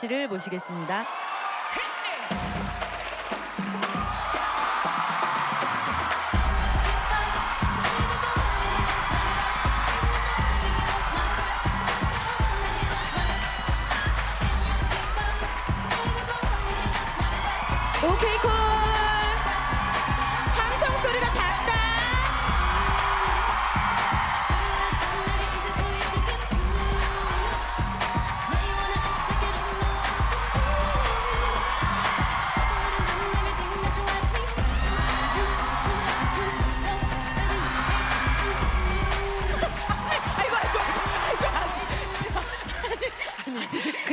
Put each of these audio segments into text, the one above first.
씨를 모시겠습니다. 오케이 콜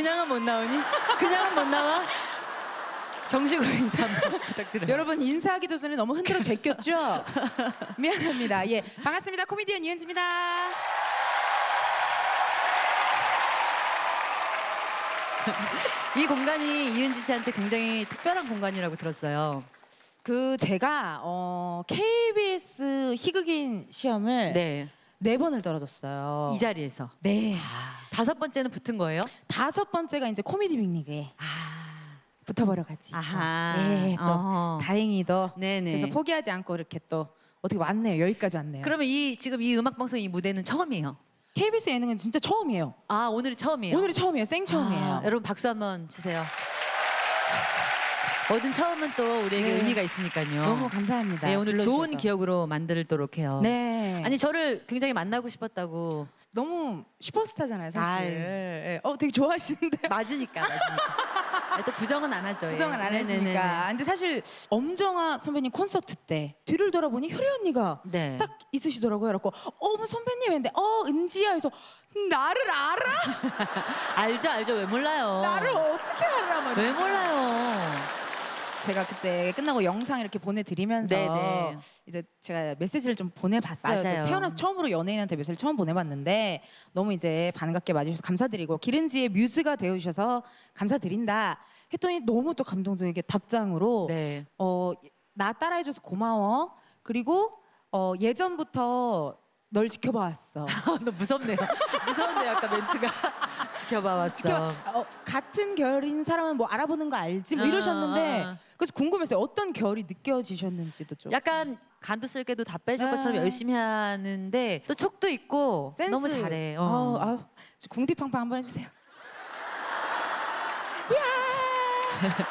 그냥은 못 나오니? 그냥은 못 나와? 정식으로 인사 한번 부탁드려요. 여러분 인사하기도 전에 너무 흔들어 제꼈죠? 미안합니다. 예, 반갑습니다. 코미디언 이은지입니다. 이 공간이 이은지 씨한테 굉장히 특별한 공간이라고 들었어요. 그 제가 어, KBS 희극인 시험을 네, 네. 번을 떨어졌어요. 이 자리에서. 네. 다섯 번째는 붙은 거예요? 다섯 번째가 이제 코미디 빅리그에 아. 붙어버려 가지. 아하. 예, 또 어허. 다행히도 네네. 그래서 포기하지 않고 이렇게 또 어떻게 왔네요. 여기까지 왔네요. 그러면 이 지금 이 음악 방송 이 무대는 처음이에요. KBS 예능은 진짜 처음이에요. 아 오늘이 처음이에요. 오늘이 처음이에요. 생 처음이에요. 아, 여러분 박수 한번 주세요. 뭐든 처음은 또 우리에게 네. 의미가 있으니까요. 너무 감사합니다. 네 오늘 좋은 불러주셔서. 기억으로 만들도록 해요. 네. 아니 저를 굉장히 만나고 싶었다고 너무 슈퍼스타잖아요, 사실. 아유. 예. 어, 되게 좋아하시는데. 맞으니까. 맞으니까. 아, 또 부정은 안 하죠. 예. 부정을 안 네네네네. 하시니까. 근데 사실 엄정화 선배님 콘서트 때 뒤를 돌아보니 효리 언니가 네. 딱 있으시더라고요. 그래갖고 어머 선배님 했는데 어 은지야 해서 나를 알아? 알죠 알죠 왜 몰라요. 나를 어떻게 알아? 막왜 몰라요. 제가 그때 끝나고 영상 이렇게 보내드리면서 네네. 이제 제가 메시지를 좀 보내봤어요. 맞아요. 제가 태어나서 처음으로 연예인한테 메시지를 처음 보내봤는데 너무 이제 반갑게 맞으셔서 감사드리고 기른지의 뮤즈가 되어주셔서 감사드린다 했더니 너무 또 감동적이게 답장으로 네. 어, 나 따라해줘서 고마워. 그리고 어, 예전부터 널 지켜봐왔어. 너 무섭네요. 무서운데 약간 멘트가 지켜봐 왔어. 지켜, 어, 같은 결인 사람은 뭐 알아보는 거 알지? 뭐 아, 이러셨는데 아, 아. 그래서 궁금했어요. 어떤 결이 느껴지셨는지도 좀. 약간 간도 쓸게도 다 빼줄 것처럼 네. 열심히 하는데 또 촉도 있고 센스. 너무 잘해. 어. 어, 아유, 궁디팡팡 한번 해주세요. 야!